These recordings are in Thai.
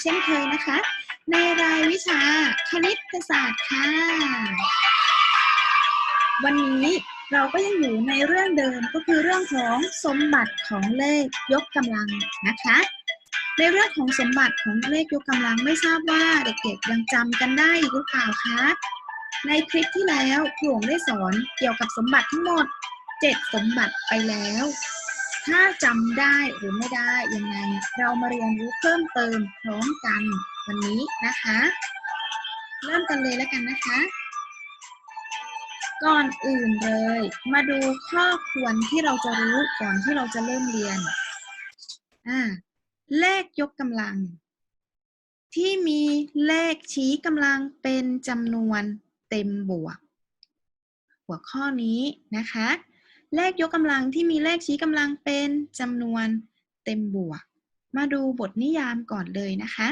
เช่นเคยนะคะ ในรายวิชาคณิตศาสตร์ค่ะ วันนี้เราก็ยังอยู่ในเรื่องเดิมก็คือเรื่องของสมบัติของเลขยกกำลังนะคะ ในเรื่องของสมบัติของเลขยกกำลังไม่ทราบว่าเด็กๆยังจำกันได้หรือเปล่าคะในคลิปที่แล้วครูหงได้สอนเกี่ยวกับสมบัติทั้งหมด 7 สมบัติไปแล้ว ถ้าจำได้หรือไม่ได้ยังไง เรามาเรียนรู้เพิ่มเติมพร้อมกันวันนี้นะคะ เริ่มกันเลยแล้วกันนะคะ ก่อนอื่นเลย มาดูข้อควรที่เราจะรู้ก่อนที่เราจะเริ่มเรียนอ่าเลขยกกำลัง ที่มีเลขชี้กำลังเป็นจำนวนเต็มบวก หัวข้อนี้นะคะ เลขยกกำลังที่มีเลขชี้กำลังเป็นจำนวนเต็มบวก มาดูบทนิยามก่อนเลยนะคะ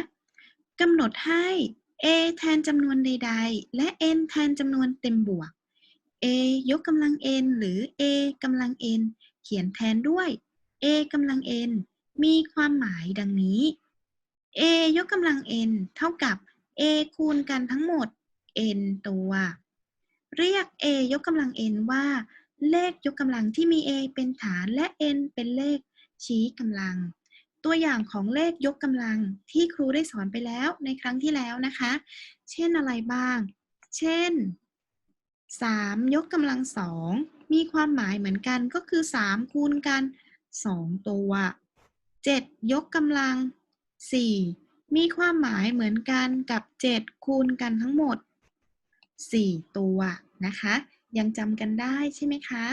กำหนดให้ a แทนจำนวนใด ๆ และ n แทนจำนวนเต็มบวก a ยกกำลัง n หรือ a กำลัง n เขียนแทนด้วย a กำลัง n มีความหมายดังนี้ a ยกกำลัง n เท่ากับ a คูณกันทั้งหมด n ตัว เรียก a ยกกำลัง n ว่า เลขยกกำลังที่มี a เป็นฐานและ n เป็นเลขชี้กำลัง ตัวอย่างของเลขยกกำลังที่ครูได้สอนไปแล้วในครั้งที่แล้วนะคะ เช่นอะไรบ้าง เช่น 3 ยกกำลังสองมีความหมายเหมือนกันก็คือ 3 คูณกัน 2 ตัว 7 ยกกำลัง 4 มีความหมายเหมือนกันกับ 7 คูณกันทั้งหมด 4 ตัวนะคะ ยังจำกันได้ใช่ไหมคะ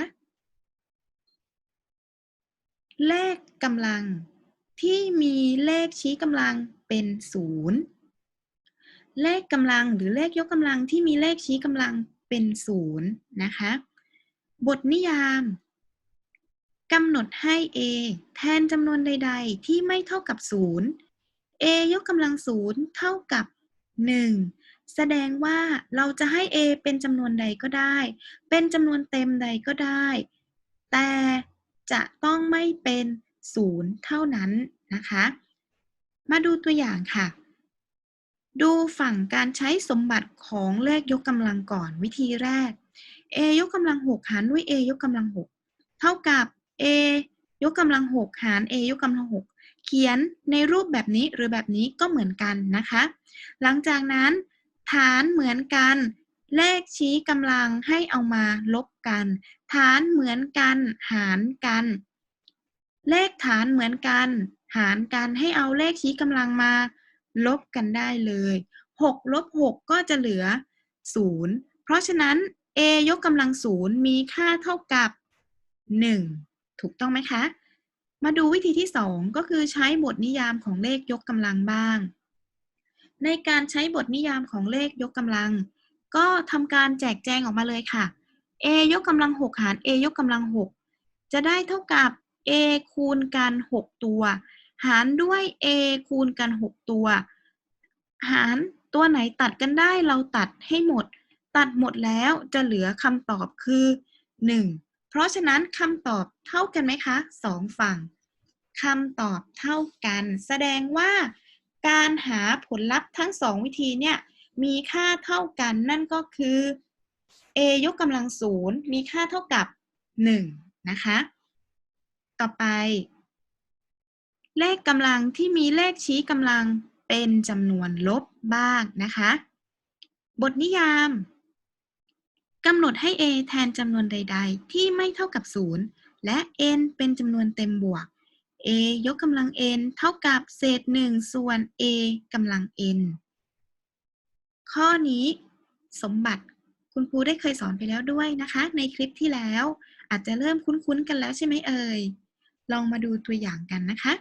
เลขกำลังที่มีเลขชี้กำลังเป็นศูนย์เลขกำลังหรือเลขยกกำลังที่มีเลขชี้กำลังเป็นศูนย์นะคะ บทนิยามกำหนดให้ a แทนจำนวนใด ๆ ที่ไม่เท่ากับศูนย์ a ยกกำลังศูนย์เท่ากับ 1 แสดงว่าเราจะให้ a เป็นจำนวนใดก็ได้ เป็นจำนวนเต็มใดก็ได้ แต่จะต้องไม่เป็นศูนย์เท่านั้นนะคะ มาดูตัวอย่างค่ะ ดูฝั่งการใช้สมบัติของเลขยกกำลังก่อนวิธีแรก a ยกกำลัง 6 หารด้วย a ยกกำลัง 6 เท่ากับ a ยกกำลัง 6 หาร a ยกกำลัง 6 เขียนในรูปแบบนี้หรือแบบนี้ก็เหมือนกันนะคะ หลังจากนั้น ฐานเหมือนกัน เลขชี้กำลังให้เอามาลบกัน ฐานเหมือนกัน หารกัน เลขฐานเหมือนกัน หารกันให้เอาเลขชี้กำลังมา ลบกันได้เลย6ลบ6ก็จะเหลือ 0 เพราะฉะนั้น a ยกกำลัง 0 มีค่าเท่ากับ 1 ถูกต้องไหมคะ มาดูวิธีที่ 2 ก็คือใช้บทนิยามของเลขยกกำลังบ้าง ในการใช้บทนิยามของเลขยกกำลัง ก็ทำการแจกแจงออกมาเลยค่ะ a ยกกำลัง 6 หาร a ยกกำลัง 6 จะได้เท่ากับ a คูณกัน 6 ตัว หารด้วย a คูณกัน 6 ตัว หารตัวไหนตัดกันได้เราตัดให้หมด ตัดหมดแล้วจะเหลือคำตอบคือ 1 เพราะฉะนั้นคำตอบเท่ากันไหมคะสองฝั่งคำตอบเท่ากัน แสดงว่า การหาผลลัพธ์ทั้งสองวิธีเนี่ยมีค่าเท่ากันนั่นก็คือ a ยกกำลังศูนย์มีค่าเท่ากับ 1 นะคะ ต่อไป เลขกำลังที่มีเลขชี้กำลังเป็นจำนวนลบบ้างนะคะ บทนิยามกำหนดให้ a แทนจำนวนใด ๆ ที่ไม่เท่ากับ 0 และ n เป็นจำนวนเต็มบวก a ยกกำลัง n เท่ากับเศษ 1 ส่วน a กำลัง n ข้อนี้สมบัติคุณครูได้เคยสอนไปแล้วด้วยนะคะ ในคลิปที่แล้ว อาจจะเริ่มคุ้นๆกันแล้วใช่ไหมเอ่ย ลองมาดูตัวอย่างกันนะคะ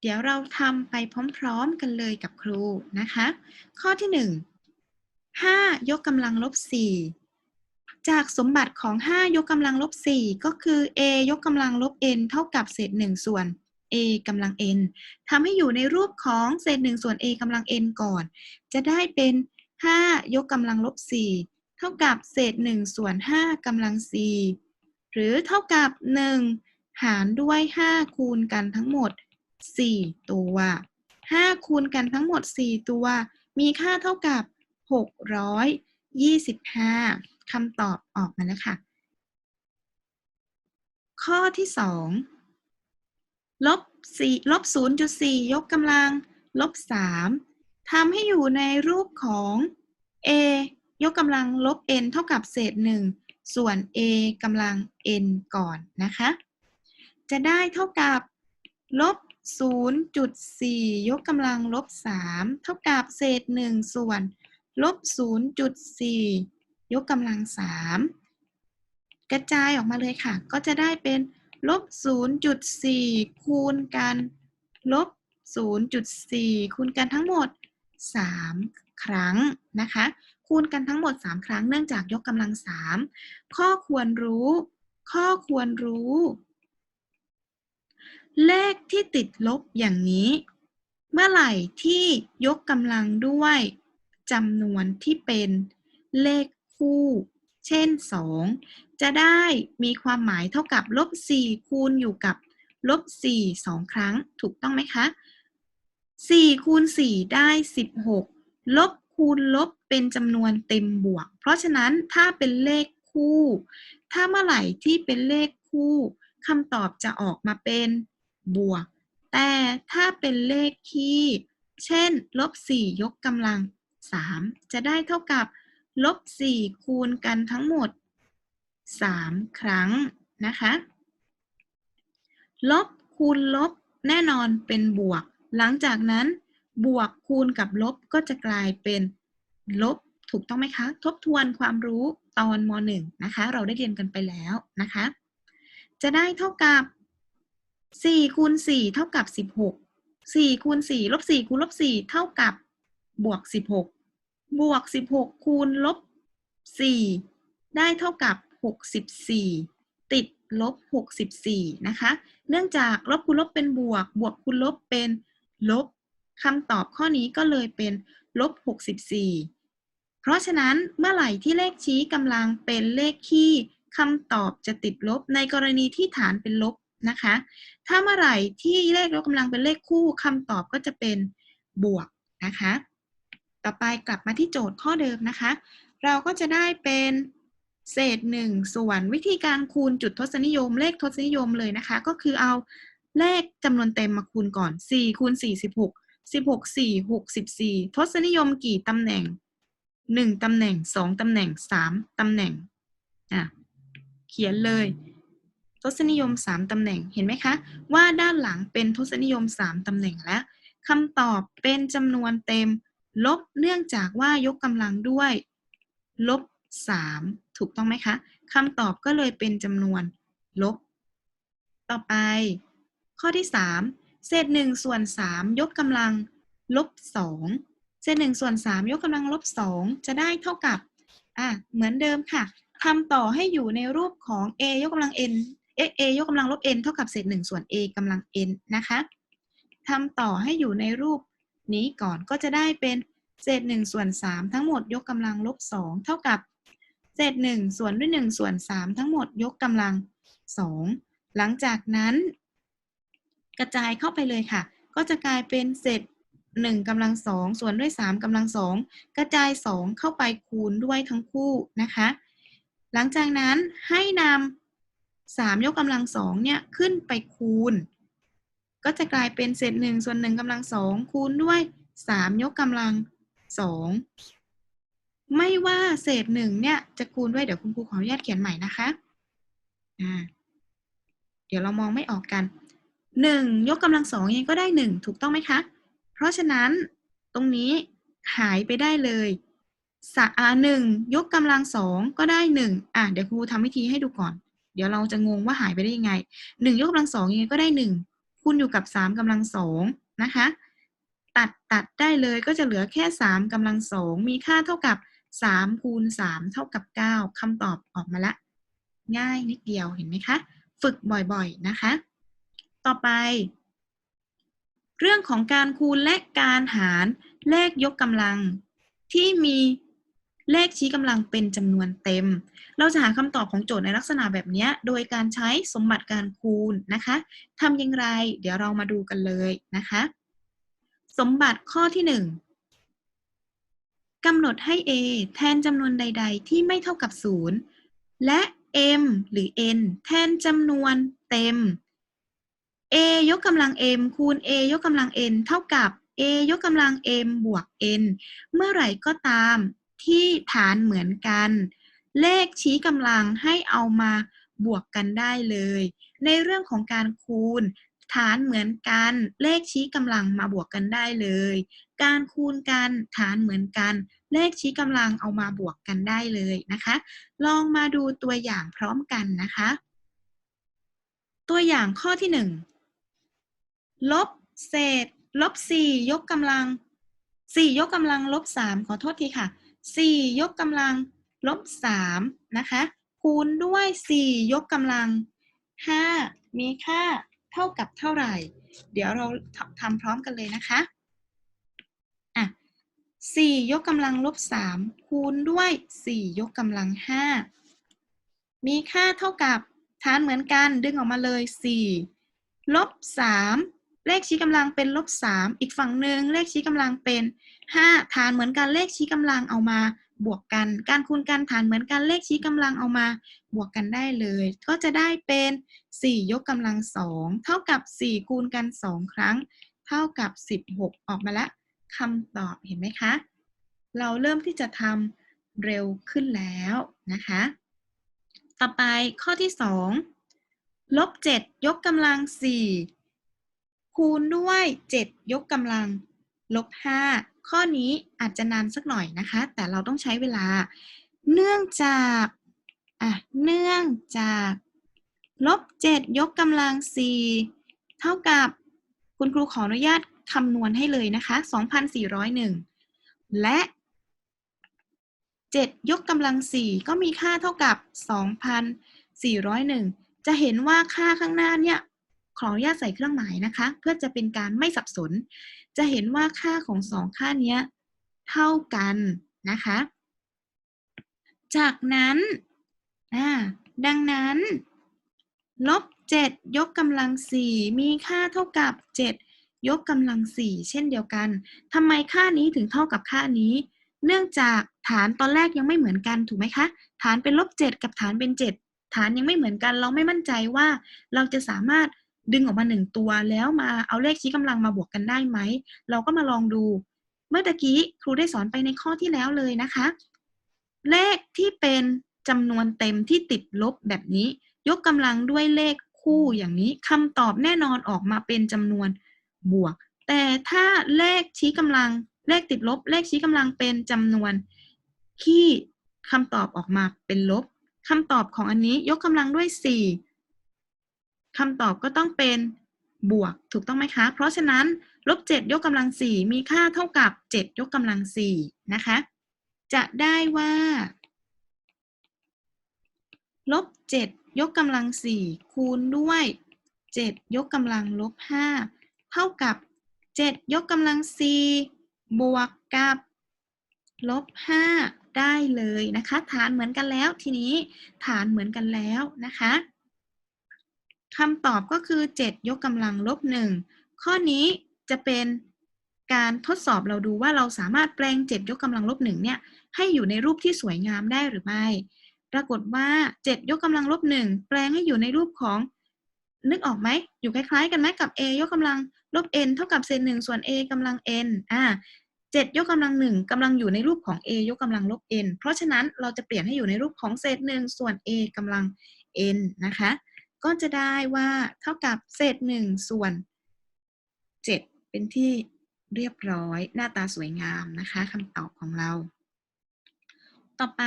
เดี๋ยวเราทำไปพร้อมๆกันเลยกับครูนะคะ ข้อที่ 1 5 ยกกำลังลบ4 จากสมบัติของ 5 ยกกำลังลบ 4 ก็คือ a ยกกำลังลบ n เท่ากับเศษ 1 ส่วน a กำลัง n ทำให้อยู่ในรูปของเศษ 1 ส่วน a กำลัง n ก่อน จะได้เป็น 5 ยกกำลังลบ 4 เท่ากับเศษ 1 ส่วน 5กำลัง 4 หรือเท่ากับ 1 หารด้วย 5 คูณกันทั้งหมด 4 ตัว 5 คูณกันทั้งหมด 4 ตัว มีค่าเท่ากับ 625คำตอบออกมาแล้วค่ะ ข้อที่2ลบ4ลบ0.4ยกกำลัง ลบ3ทำให้อยู่ในรูปของ a ยกกำลังลบ n เท่ากับเศษ1ส่วน a กำลัง n ก่อนนะคะ จะได้เท่ากับลบ0.4 ยกกำลังลบ 3 เท่ากับเศษ 1 ส่วน ลบ 0.4 ยกกำลัง 3 กระจายออกมาเลยค่ะ ก็จะได้เป็นลบ 0.4 คูณกันลบ 0.4 คูณกันทั้งหมด 3 ครั้งนะคะ คูณกันทั้งหมด 3 ครั้งเนื่องจากยกกำลัง 3 ข้อควรรู้ ข้อควรรู้ เลขที่ติดลบอย่างนี้ เมื่อไหร่ที่ยกกำลังด้วย จำนวนที่เป็นเลขคู่ เช่น 2 จะได้มีความหมายเท่ากับลบ4คูณอยู่กับลบ4 2 ครั้ง ถูกต้องไหมคะ 4 คูณ 4 ได้ 16 ลบคูณลบเป็นจำนวนเต็มบวก เพราะฉะนั้นถ้าเป็นเลขคู่ ถ้าเมื่อไหร่ที่เป็นเลขคู่คำตอบจะออกมาเป็นบวก แต่ถ้าเป็นเลขคี่ เช่น ลบ4ยกกำลัง 3 จะได้เท่ากับลบ4คูณกันทั้งหมด 3 ครั้งนะคะลบคูณลบแน่นอนเป็นบวก หลังจากนั้นบวกคูณกับลบก็จะกลายเป็นลบถูกต้องไหมคะ ทบทวนความรู้ตอนม .1 นะคะ เราได้เรียนกันไปแล้วนะคะ จะได้เท่ากับ4คูณ4เท่ากับ 16 4คูณ4ลบ4คูณลบ4เท่ากับบวก 16 บวก 16 คูณลบ 4 ได้เท่ากับ 64 ติดลบ 64 นะคะ เนื่องจากลบคูณลบเป็นบวก บวกคูณลบเป็นลบคำตอบข้อนี้ก็เลยเป็นลบ 64 เพราะฉะนั้นเมื่อไหร่ที่เลขชี้กำลังเป็นเลขคี่คำตอบจะติดลบในกรณีที่ฐานเป็นลบนะคะ ถ้าเมื่อไหร่ที่เลขยกกำลังเป็นเลขคู่คำตอบก็จะเป็นบวกนะคะ ต่อไปกลับมาที่โจทย์ข้อเดิมนะคะ เราก็จะได้เป็นเศษหนึ่งส่วนวิธีการคูณจุดทศนิยม เลขทศนิยมเลยนะคะ ก็คือเอาเลขจำนวนเต็มมาคูณก่อน 4 คูณ 4 16 16 4 64 ทศนิยมกี่ตำแหน่ง 1 ตำแหน่ง 2 ตำแหน่ง 3 ตำแหน่ง อะ เขียนเลย ทศนิยม 3 ตำแหน่ง เห็นไหมคะ ว่าด้านหลังเป็นทศนิยม 3 ตำแหน่งและคำตอบเป็นจำนวนเต็ม ลบเนื่องจากว่ายกกำลังด้วย ลบ 3 ถูกต้องไหมคะคำตอบก็เลยเป็นจำนวนลบ ต่อไป ข้อที่ 3 เศษ1ส่วน 3 ยกกำลังลบ 2 เศษ1ส่วน 3 ยกกำลังลบ 2 จะได้เท่ากับอะเหมือนเดิมค่ะทำต่อให้อยู่ในรูปของ a ยกกำลัง n เอ a ยกกำลังลบ n เท่ากับเศษ1ส่วน a กำลัง n นะคะทำต่อให้อยู่ในรูป นี้ก่อนก็จะได้เป็นเศษ1ส่วน3ทั้งหมดยกกำลังลบ2เท่ากับเศษ1ส่วนด้วย1ส่วน3ทั้งหมดยกกำลัง 2 หลังจากนั้น กระจายเข้าไปเลยค่ะ ก็จะกลายเป็นเศษ1กำลัง2ส่วนด้วย3กำลัง2กระจาย 2 เข้าไปคูณด้วยทั้งคู่นะคะ หลังจากนั้นให้นำ3ยกกำลัง2เนี่ยขึ้นไปคูณ ก็จะกลายเป็นเศษ1ส่วน1กำลัง2คูณด้วย3ยกกำลัง2ไม่ว่าเศษ1เนี่ยจะคูณด้วยเดี๋ยวคุณครูขออนุญาตเขียนใหม่นะคะอ่าเดี๋ยวเรามองไม่ออกกัน1ยกกำลังสองยังไงก็ได้1ถูกต้องไหมคะ เพราะฉะนั้นตรงนี้หายไปได้เลยสะอาหนึ่งยกกำลังสองก็ได้หนึ่งอะเดี๋ยวครูทำวิธีให้ดูก่อน เดี๋ยวเราจะงงว่าหายไปได้ยังไงหนึ่งยกกำลังสองยังไงก็ได้หนึ่ง คูณอยู่กับสามกำลังสองนะคะ ตัดตัดได้เลยก็จะเหลือแค่สามกำลังสองมีค่าเท่ากับสามคูณสามเท่ากับเก้าคำตอบออกมาละ ง่ายนิดเดียวเห็นไหมคะ ฝึกบ่อยๆนะคะ ต่อไป เรื่องของการคูณและการหารเลขยกกำลังที่มี เลขชี้กำลังเป็นจำนวนเต็ม เราจะหาคำตอบของโจทย์ในลักษณะแบบนี้โดยการใช้สมบัติการคูณนะคะทำอย่างไร เดี๋ยวเรามาดูกันเลยนะคะ สมบัติข้อที่หนึ่งกำหนดให้ a แทนจำนวนใด ๆ ที่ไม่เท่ากับ 0 และ m หรือ n แทนจำนวนเต็ม a ยกกำลัง m คูณ a ยกกำลัง n เท่ากับ a ยกกำลัง m บวก n เมื่อไหร่ก็ตาม ที่ฐานเหมือนกัน เลขชี้กำลังให้เอามาบวกกันได้เลย ในเรื่องของการคูณ ฐานเหมือนกัน เลขชี้กำลังมาบวกกันได้เลย การคูณกันฐานเหมือนกัน เลขชี้กำลังเอามาบวกกันได้เลยนะคะ ลองมาดูตัวอย่างพร้อมกันนะคะ ตัวอย่างข้อที่หนึ่งลบเศษลบสี่ยกกำลังสี่ยกกำลังลบสามขอโทษทีค่ะ สี่ยกกำลังลบสามนะคะ คูณด้วยสี่ยกกำลังห้ามีค่าเท่ากับเท่าไหร่ เดี๋ยวเราทำพร้อมกันเลยนะคะอะสี่ยกกำลังลบสามคูณด้วยสี่ยกกำลังห้ามีค่าเท่ากับฐานเหมือนกันดึงออกมาเลยสี่ลบสาม เลขชี้กำลังเป็นลบสามอีกฝั่งหนึ่งเลขชี้กำลังเป็นห้าฐานเหมือนกันเลขชี้กำลังเอามาบวกกัน การคูณกันฐานเหมือนกันเลขชี้กำลังเอามาบวกกันได้เลย ก็จะได้เป็นสี่ยกกำลังสองเท่ากับสี่คูณกันสองครั้ง เท่ากับสิบหกออกมาแล้วคำตอบเห็นไหมคะ เราเริ่มที่จะทำเร็วขึ้นแล้วนะคะ ต่อไปข้อที่สองลบเจ็ดยกกำลังสี่ คูณด้วย 7 ยกกำลังลบ 5 ข้อนี้อาจจะนานสักหน่อยนะคะ แต่เราต้องใช้เวลา เนื่องจากอะเนื่องจากลบ 7 ยกกำลัง 4 เท่ากับคุณครูขออนุญาตคำนวณให้เลยนะคะ 2,401 และ 7 ยกกำลัง 4 ก็มีค่าเท่ากับ 2,401 จะเห็นว่าค่าข้างหน้าเนี่ย ขออนุญาตใส่เครื่องหมายนะคะ เพื่อจะเป็นการไม่สับสน จะเห็นว่าค่าของสองค่านี้เท่ากันนะคะ จากนั้นดังนั้นลบ7ยกกำลัง4มีค่าเท่ากับ 7 ยกกำลัง4เช่นเดียวกันทำไมค่านี้ถึงเท่ากับค่านี้ เนื่องจากฐานตอนแรกยังไม่เหมือนกันถูกไหมคะ ฐานเป็นลบ7กับฐานเป็น 7 ฐานยังไม่เหมือนกัน เราไม่มั่นใจว่าเราจะสามารถ ดึงออกมาหนึ่งตัวแล้วมาเอาเลขชี้กำลังมาบวกกันได้ไหม เราก็มาลองดู เมื่อตะกี้ครูได้สอนไปในข้อที่แล้วเลยนะคะ เลขที่เป็นจำนวนเต็มที่ติดลบแบบนี้ ยกกำลังด้วยเลขคู่อย่างนี้คำตอบแน่นอนออกมาเป็นจำนวนบวก แต่ถ้าเลขชี้กำลังเลขติดลบ เลขชี้กำลังเป็นจำนวนที่คำตอบออกมาเป็นลบคำตอบของอันนี้ยกกำลังด้วย4 คำตอบก็ต้องเป็นบวกถูกต้องไหมคะ เพราะฉะนั้นลบ7ยกกำลัง4มีค่าเท่ากับ 7 ยกกำลัง4นะคะ จะได้ว่าลบ7ยกกำลัง4คูณด้วย 7 ยกกำลังลบ5เท่ากับ 7 ยกกำลัง4บวกกับลบ5ได้เลยนะคะ ฐานเหมือนกันแล้วทีนี้ฐานเหมือนกันแล้วนะคะ คำตอบก็คือ 7 ยกกำลังลบ 1 ข้อนี้จะเป็นการทดสอบเราดูว่าเราสามารถแปลง 7 ยกกำลังลบ 1 เนี่ยให้อยู่ในรูปที่สวยงามได้หรือไม่ ปรากฏว่า 7 ยกกำลังลบ 1 แปลงให้อยู่ในรูปของนึกออกไหม อยู่คล้ายๆ กันไหมกับ a ยกกำลังลบ n เท่ากับเศษ1ส่วน a กำลัง n อ่า7ยกกำลัง1กำลังอยู่ในรูปของ a ยกกำลังลบ n เพราะฉะนั้นเราจะเปลี่ยนให้อยู่ในรูปของเศษ1ส่วน a กำลัง n นะคะ ก็จะได้ว่าเท่ากับเศษหนึ่งส่วน7เป็นที่เรียบร้อยหน้าตาสวยงามนะคะคำตอบของเรา ต่อไป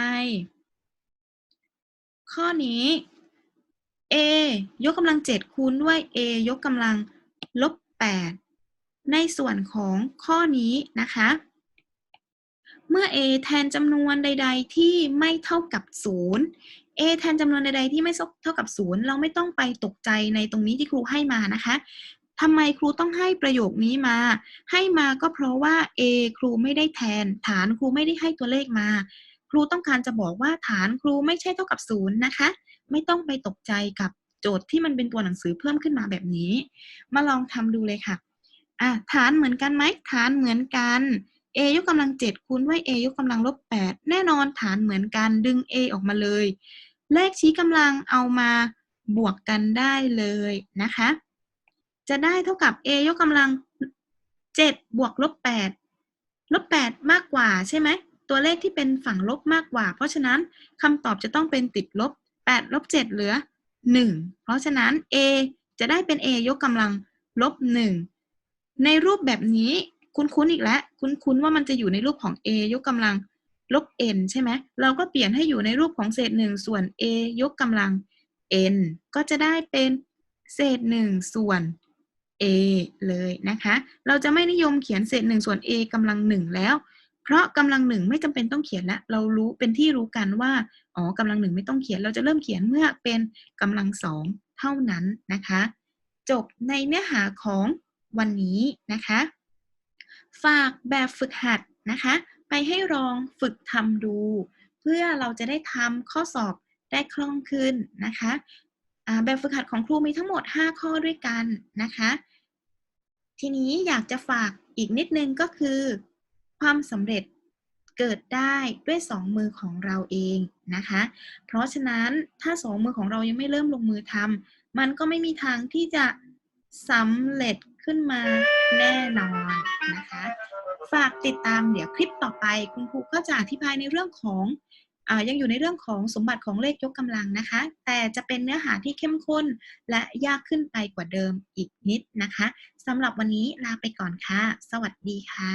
ข้อนี้ a ยกกำลัง7คูณด้วย a ยกกำลังลบ8ในส่วนของข้อนี้นะคะ เมื่อ a แทนจำนวนใด ๆ ที่ไม่เท่ากับ 0 a แทนจำนวนใดๆที่ไม่เท่ากับศูนย์เราไม่ต้องไปตกใจในตรงนี้ที่ครูให้มานะคะทำไมครูต้องให้ประโยคนี้มา ให้มาก็เพราะว่า a ครูไม่ได้แทน ฐานครูไม่ได้ให้ตัวเลขมา ครูต้องการจะบอกว่าฐานครูไม่ใช่เท่ากับศูนย์นะคะ ไม่ต้องไปตกใจกับโจทย์ที่มันเป็นตัวหนังสือเพิ่มขึ้นมาแบบนี้ มาลองทำดูเลยค่ะอะฐานเหมือนกันไหมฐานเหมือนกัน a ยกกำลัง7คูณด้วย a ยกกำลังลบ8แน่นอนฐานเหมือนกันดึง a ออกมาเลย เลขชี้กำลังเอามาบวกกันได้เลยนะคะ จะได้เท่ากับ a ยกกำลัง 7 บวกลบ 8 ลบ 8 มากกว่าใช่ไหม ตัวเลขที่เป็นฝั่งลบมากกว่า เพราะฉะนั้นคำตอบจะต้องเป็นติดลบ 8 ลบ 7 เหลือ 1 เพราะฉะนั้น a จะได้เป็น a ยกกำลังลบ 1 ในรูปแบบนี้คุ้นๆอีกแล้ว คุ้นๆว่ามันจะอยู่ในรูปของ a ยกกำลัง ลบ n ใช่ไหมเราก็เปลี่ยนให้อยู่ในรูปของเศษ 1 ส่วน a ยกกำลัง n ก็จะได้เป็นเศษ 1 ส่วน a เลยนะคะ เราจะไม่นิยมเขียนเศษ 1 ส่วน a กำลัง 1 แล้ว เพราะกำลังหนึ่งไม่จำเป็นต้องเขียนแล้วเรารู้เป็นที่รู้กันว่าอ๋อกำลังหนึ่งไม่ต้องเขียน เราจะเริ่มเขียนเมื่อเป็นกำลังสองเท่านั้นนะคะ จบในเนื้อหาของวันนี้นะคะ ฝากแบบฝึกหัดนะคะ ไปให้ลองฝึกทำดู เพื่อเราจะได้ทำข้อสอบได้คล่องขึ้นนะคะแบบฝึกหัดของครูมีทั้งหมด 5 ข้อด้วยกันนะคะ ทีนี้อยากจะฝากอีกนิดนึงก็คือ ความสำเร็จเกิดได้ด้วยสองมือของเราเองนะคะ เพราะฉะนั้นถ้าสองมือของเรายังไม่เริ่มลงมือทำมันก็ไม่มีทางที่จะสำเร็จขึ้นมาแน่นอนนะคะ ฝากติดตามเดี๋ยวคลิปต่อไป คุณครูก็จะอธิบายในเรื่องของอยังอยู่ในเรื่องของสมบัติของเลขยกกำลังนะคะ แต่จะเป็นเนื้อหาที่เข้มข้นและยากขึ้นไปกว่าเดิมอีกนิดนะคะสำหรับวันนี้ลาไปก่อนค่ะ สวัสดีค่ะ